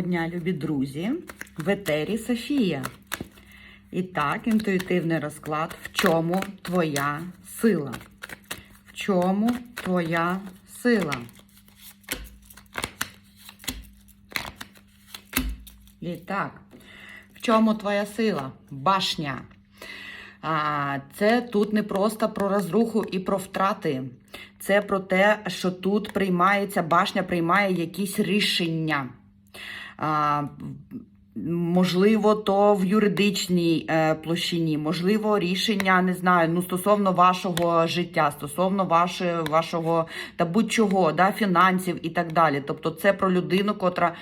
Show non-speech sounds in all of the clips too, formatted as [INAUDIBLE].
дня, любі друзі, в етері Софія. І так, інтуїтивний розклад. В чому твоя сила? В чому твоя сила? І так, в чому твоя сила? Башня. А, Це тут не просто про розруху і про втрати. Це про те, що тут приймається, башня приймає якісь рішення. Можливо, то в юридичній е, площині, можливо, рішення не знаю, ну стосовно вашого життя, стосовно вашого, вашого та будь-чого, да, фінансів і так далі. Тобто, це про людину, котра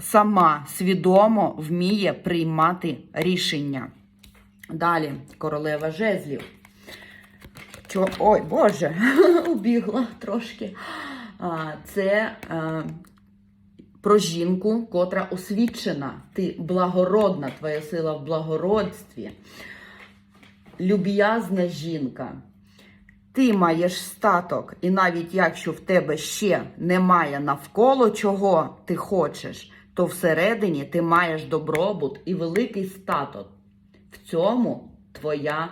сама свідомо вміє приймати рішення. Далі, королева жезлів. Чо... Ой, Боже, [LAUGHS] убігла трошки. Це е, про жінку, котра освічена. Ти благородна, твоя сила в благородстві. Люб'язна жінка. Ти маєш статок, і навіть якщо в тебе ще немає навколо чого ти хочеш, то всередині ти маєш добробут і великий статок. В цьому твоя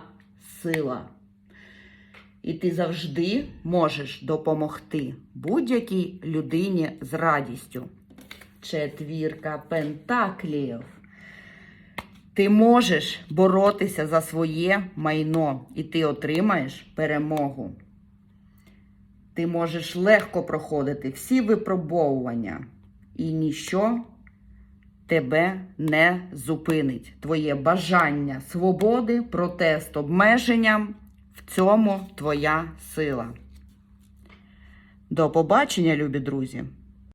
сила. І ти завжди можеш допомогти будь-якій людині з радістю. Четвірка пентаклів. Ти можеш боротися за своє майно, і ти отримаєш перемогу. Ти можеш легко проходити всі випробовування, і ніщо тебе не зупинить. Твоє бажання свободи, протест обмеженням в цьому твоя сила. До побачення, любі друзі!